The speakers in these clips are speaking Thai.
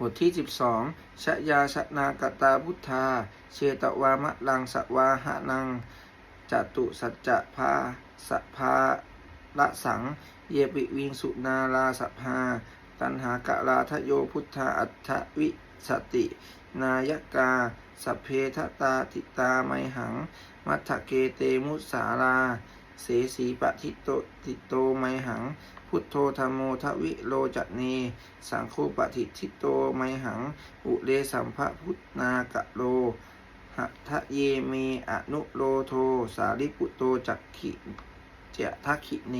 บทที่ 12 ชยาชนากตาพุทธา เชตวามะลังสวาหานังจตุสัจจะภาสภาละสัง เยปิวิงสุนาลาสภา ตันหากะลาทะโยพุทธาอัฏฐวิสติ นายกาสเพทตาติตาไมหัง มัทธเกเตมุสาลา เสสีปะทิโตติโตไมหัง พุทโธธรรมโมทวิโลจตเน สังโฆปฏิทิโตไมหัง อุเลสัมภพุทนากะโลหัทธเยเมอนุโลโท สาริปุโตจักขิเจทักขิเน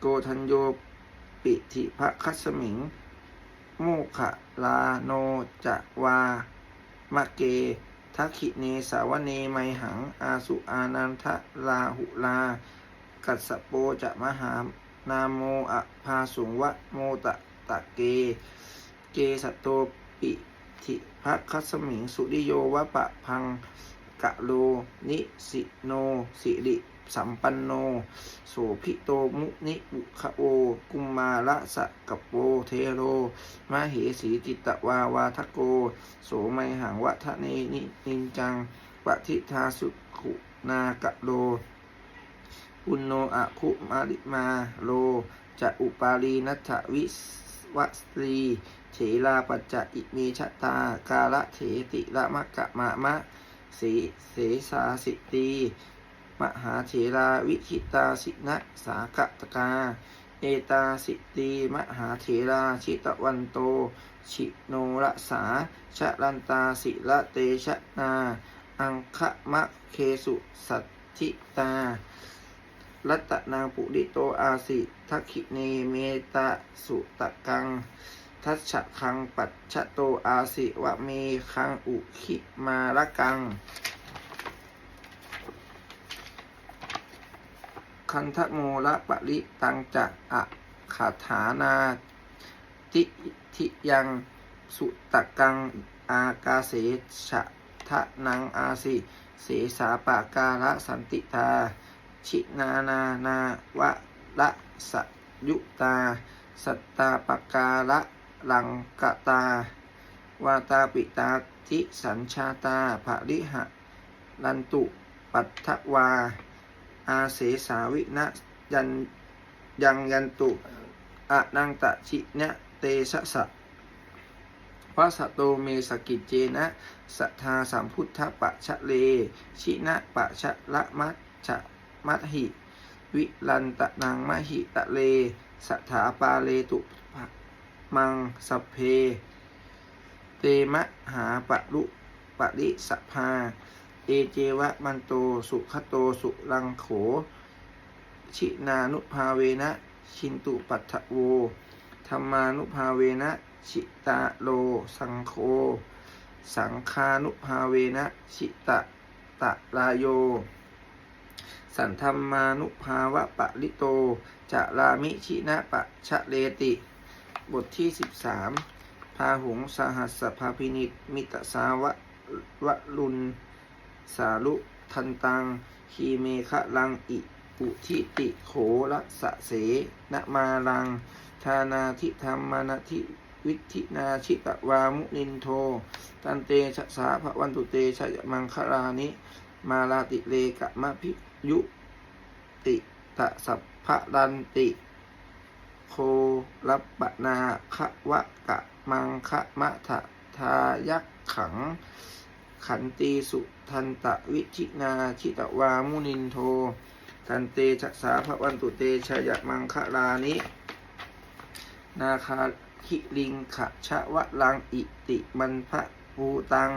โกทัญโยปิธิภคัสมิง โมขะลาโนจะวามะเก ทักขิเนสาวเนไมหัง อาสุอานันทะลาหุลา กัสโปจะมหานาโมอะพาสุงวะโมตะตะเก เกสตโตปิธิภคัสมิงสุริโยวะปะพังกะโลนิสิโนสิริ สัมปันโน โสภิโตมุนิบุคโอ กุมมาละสะกะโปเทโร มะเหสีจิตตวาวาทโก โสไมหังวะทะเนนินินจังปะทิทาสุขุนากะโลอุนโนอะคุมาริมาโล จะอุปาลีนัทวิสวัสรีเถลาปัจจะอิเมชะตากาละเถติละมะกะมะมะสีเสสาสิตี มหาเถราวิคิตาสินะสากะตกา เอตาสิตีมหาเถราชิตวันโต ชิโนรสาชะลันตาสิละเตชะนา อังคะมะเคสุสัตถิตา รัตนางปุริโตอาสิทักขิเนเมตะสุตะกัง ทัชชะคังปัจชะโตอาสิวะเมคังอุคิมาละกัง คันทะโมละปะริตังจะอะขาถานา ติทิยังสุตะกังอากาเสชะทะนังอาสิเสสาปะกาละสันติตา ชินานานาวะละสยุตา สัตตาปกาละลังกตาวาตาปิตาทิสัญชาตาภริหะลันตุปัทวา อาเสสาวินะยันยังยันตุอะนังตะชินะเตสะสะวะสะโตเมสกิจเจนะสัทธาสัมพุทธปะชะเล ชินะปะชะละมัจฉะมัทหิ วิลันตะนังมหิตะเลสถาปาเลตุมังสเพ เตมะหาปะรุปะริสภา เอเจวะมันโต สุขโต สุรังโข ชินานุภาเวนะ ชินตุปัฏฐโว ธรรมานุภาเวนะ ชิตาโล สังโฆ สังคานุภาเวนะ ชิตะตะลาโย สันธรรมานุภาวะปะลิโต จะลามิชินะปะชะเลติ บทที่ 13พาหุงสหัสสภาพินิตมิตสาวะวะลุน สาลุทันตังคีเมคะลังอิปุทิติโขละสะเสนมาลังทานาทิธรรมานาทิวิธินาชิตวามุนินโท ตันเตชะสาภวันตุเตชะยมังคลานิ มาลาติเลกะมะพิยุติตะสัพพะดันติ โครัปปนาคะวะกะมังคะมะทะทายักขัง ขันตีสุทันตะวิชินาชิตวามุนินโท ทันเตชะสาภวันตุเตชยมังคะลานิ นาคาคิลิงขะชะวะลังอิติมันพะภูตัง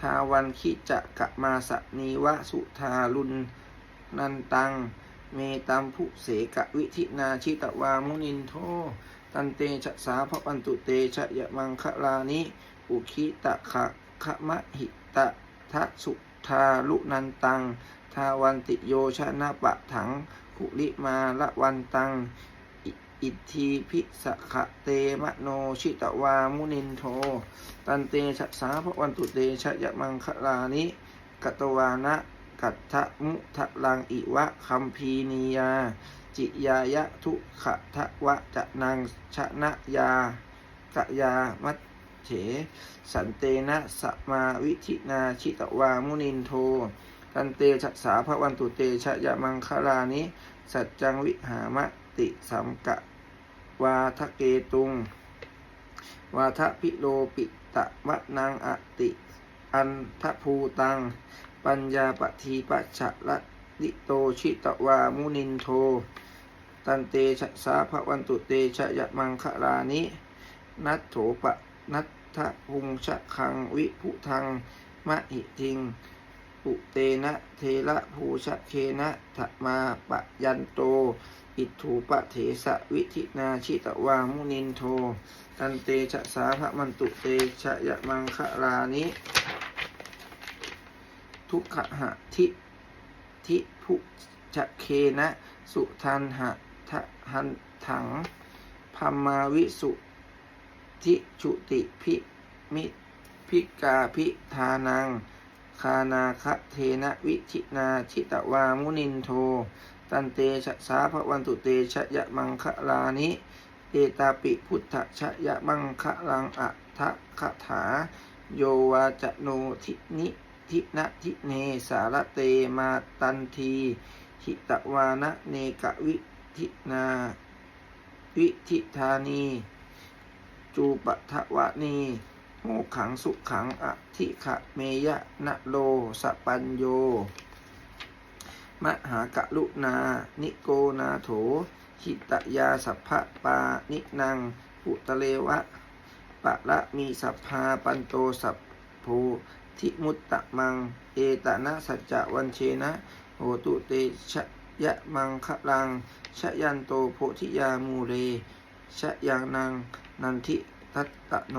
ทาวันคิจะกะมาสนีวะสุทาลุนนันตัง เมตัมภุเสกะวิธินาชิตวามุนินโท ตันเตชะสาภวันตุเตชะยะมังคะลานิ อุคิตะขะ ขมะหิตะทะสุทาลุนันตัง ทาวันติโยชนะปะถังคุลิมาละวันตัง อิทธิพิสขะเตมะโนชิตวามุนินโท ตันเตชะสาภวันตุเตชะยะมังคะลานิกัตวานะกัตถะมุทะลังอิวะคัมพีนียา จิยายะทุขะทะวะจะนังชนะยากยามัจ เฉสันเตนะสมาวิธินาชิตวามุนินโทตันเตชะสาพระวันตุเตชะยะมังคลานิสัจจังวิหามติสัมกะวาทะเกตุง วาทะพิโลปิตะวะนางอติ อันทะภูตัง ปัญญาปทีปัจฉะละลิโตชิตวามุนินโท ตันเตชะสาพระวันตุเตชะยะมังคลานิ นัตโถปะนัต ถะพุงชะคังวิพุทังมะหิทิง ปุเตนะเทระภูชะเคนะถะมาปะยันโต อิทูปะเถสะวิธินาชิตวามุนินโท ตันเตชะสาพระมันตุเตชะยะมังคลานิ ทุกขหะทิทิพุจะเคนะ สุทันหะทะหันถังพัมมาวิสุ ทิชุติพิมิพิกาพิธานัง คานาคะเทนะวิชินาชิตวามุนินโท ตันเตชะสาภวันตุเตชะยะมังคะลานิเอตาปิพุทธชะยะมังคะลังอัทะคาถา โยวาจโนทินิทินะทิเนสารเตมาตันทีหิตวานะเนกวิทินา วิทิธานี จูปทวนีโมขังสุขังอธิขะเมยะนะโลสปัญโย มหากะลุนา นิโกนาโถหิตยาสัพพะปานินังปุตเลวะปะละมีสัพพาปันโตสัพภูทิมุตตะมัง เอตนะสัจจวันเชนะโหตุเตชะยะมังคะลังชะยันโตโพธิยามูเร ชะยังนัง นันทิทัตตโน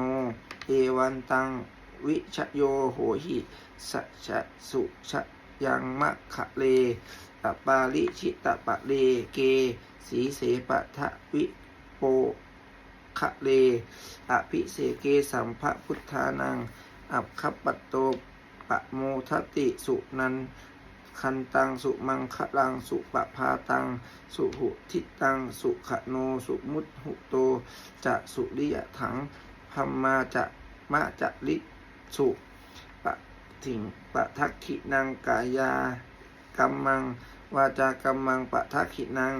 เอวันตัง วิชโยโหหิสัชะสุชะยังมะคะเลตปาลิชิตปะเลเก สีเสปะทะวิโปคะเล อภิเสเกสัมภะพุทธานัง อับคัปปัตโตปะโมทติสุนัน คันตังสุมังคะลังสุปะพาตัง สุหุทิตัง สุขโนสุมุตหุโต จะสุริยถังพัมมาจะมะจะลิสุปะถิงปะทักขินังกายากัมมังวาจากัมมังปะทักขินัง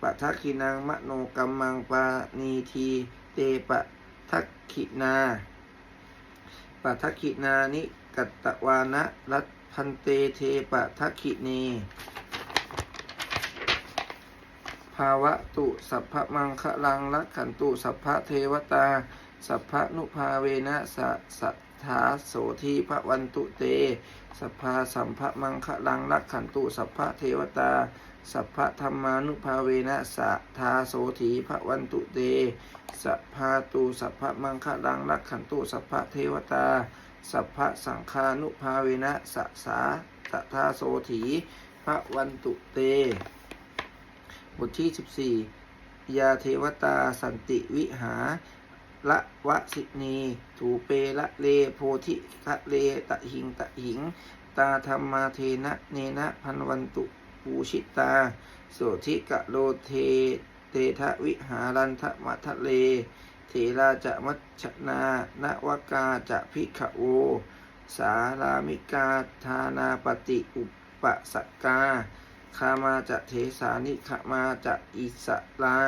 ปะทักขินังมโนกัมมังปานีทีเตปะทักขินาปะทักขินานิกัตตวานะรัต พันเตเทปะทักขิเนภาวะตุสัพพมังคะลังลักขันตุสัพพะเทวตา สัพพะนุภาเวนะสะสัทธาโสทีพระวันตุเต สัพพาสัมภมังคะลังลักขันตุสัพพะเทวตา สัพพะธรรมานุภาเวนะสัทาโสทีพระวันตุเต สัพพาตุสัพพมังคะลังลักขันตุสัพพะเทวตา สัพพะสังฆานุภาเวนะสะสาสัทาโสถีพระวันตุเต บทที่ 14 ยาเทวตาสันติวิหาละวะสินีถูเปละเลโพธิคะเลตะหิงตะหิง ตาธรรมาเทนะเนนะพันวันตุปูชิตา โสธิกะโลเทเตทะวิหารันทะมัทะเล เทราจะมัชนาณวกาจะพิขโว สารามิกาธานาปฏิอุปสกกาคามาจะเทสานิขมาจะอิสลา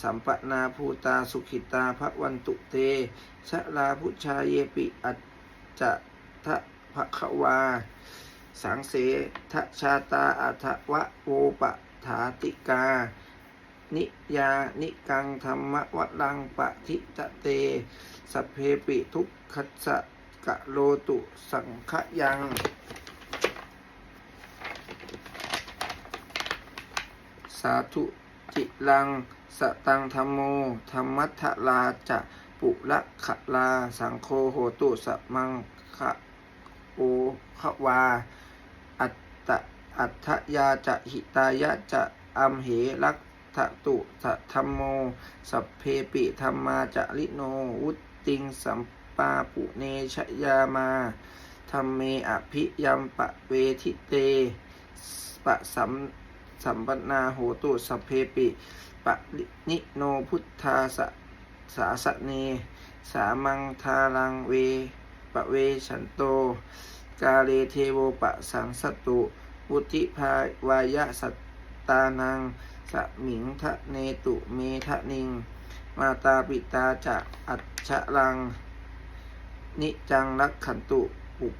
สัมปนาภูตาสุขิตาพระวันตุเต ชะลาพุชาเยปิอัจจะทะภะคะวา สังเสทชาตาอัทวะโวปะถาติกา นิยานิกังธรรมวลังปะทิจเต สเพปิทุกขสะกะโลตุสังขยังสาธุจิลัง สตังธรรมโม ธรรมัทลาจะปุระขะลา สังโฆโหตุสมังคะโอขวา อัตตะอัตถยาจะหิตายะจะอัมเหลัก ทะตุสะธรรมโม สัพเพปิธรรมาจะลิโน วุตติงสัมปาปุเนชยามาธรรมเมอภิยัมปะเวทิเต ปะสัมสัมปนาโหตุสัพเพปิปะนิโนพุทธาสะสาสเน สามังทารังเว ปะเวชันโต กาเลเทโวปะสังสตุวุติภาวายะสัตตานัง สมิงทะเนตุเมทะนิง มาตาปิตาจะอัจฉรัง นิจังรักขันตุปุก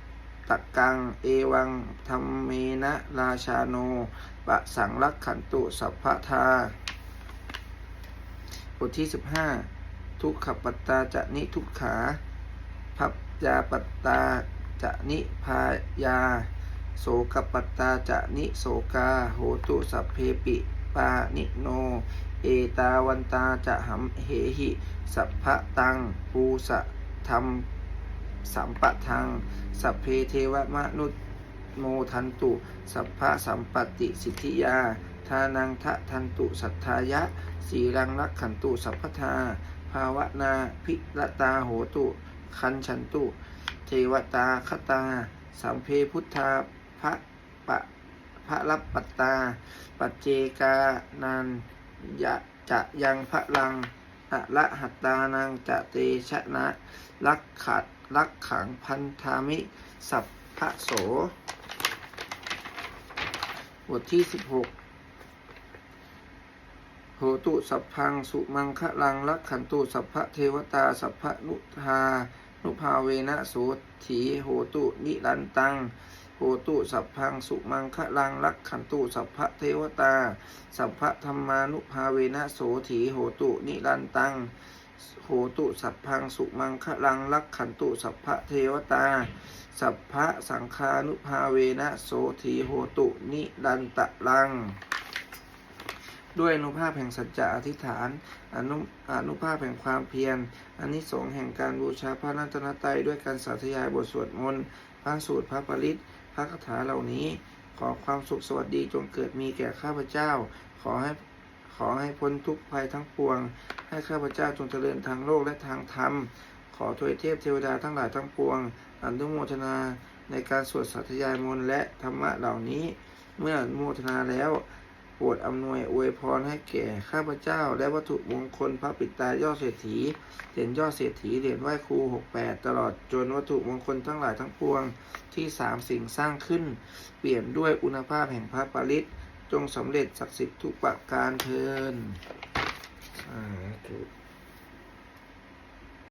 ตะกัง เอวังธรรมเมนะราชาโน ปะสังรักขันตุสัพพทาบทที่ 15 ทุกขปัตตาจะนิทุกขาพับยาปัตตาจะนิพายา โสกปัตตาจะนิโสกา โหตุสัพเพปิ ปานิโน เอตาวันตาจะหัมเหหิ สัพพะตังปูสะธรรมสัมปะทัง สัพเพเทวมนุษโมทันตุ สัพพะสัมปติสิทธิยา ทานังทะทันตุสัทธายะ สีรังรักขันตุสัพพทา ภาวนาพิรตาโหตุ คันชันตุ เทวตาคตา สัมเพพุทธาพระปะ พระรับปัตตา ปัจเจกานันยะจะยังพระลังอะละหัตตานังจะเตชะนะลักขัดลักขังพันธามิ สัพพะโสบทที่16โหตุสัพพังสุมังคะลังลักขันตุสัพพะเทวตาสัพพะนุทานุภาเวนะโสถีโหตุนิรันตัง โหตุสัพพังสุมังคะลังลักขันตุสัพพะเทวตา สัพพะธรรมานุภาเวนะโสถีโหตุนิรันตังโหตุสัพพังสุมังคะลังลักขันตุสัพพะเทวตา สัพพะสังฆานุภาเวนะโสถีโหตุนิรันตะลังด้วยอนุภาพแห่งสัจจะอธิษฐาน อนุอนุภาพแห่งความเพียรอานิสงส์แห่งการบูชาพระรัตนตรัยด้วยการสาธยายบทสวดมนต์พระสูตรพระปริต พระคาถาเหล่านี้ ขอความสุขสวัสดีจงเกิดมีแก่ข้าพเจ้า ขอให้ขอให้พ้นทุกภัยทั้งปวง ให้ข้าพเจ้าจงเจริญทางโลกและทางธรรม ขอถวยเทพเทวดาทั้งหลายทั้งปวงอนุโมทนาในการสวดสัตยายมนต์และธรรมะเหล่านี้ เมื่ออนุโมทนาแล้ว รดอำนวยอวยพรให้แก่ข้าพเจ้า และวัตถุมงคลพระปิตายอดเศรษฐีเหรียญยอดเศรษฐีเหรียญไหว้ครูหกแปดตลอดจนวัตถุมงคลทั้งหลายทั้งปวงที่สามสิ่งสร้างขึ้น เปลี่ยนด้วยอุณหภาพแห่งพระปริตจงสำเร็จศักดิ์สิทธิ์ทุกประการเทินสาธุ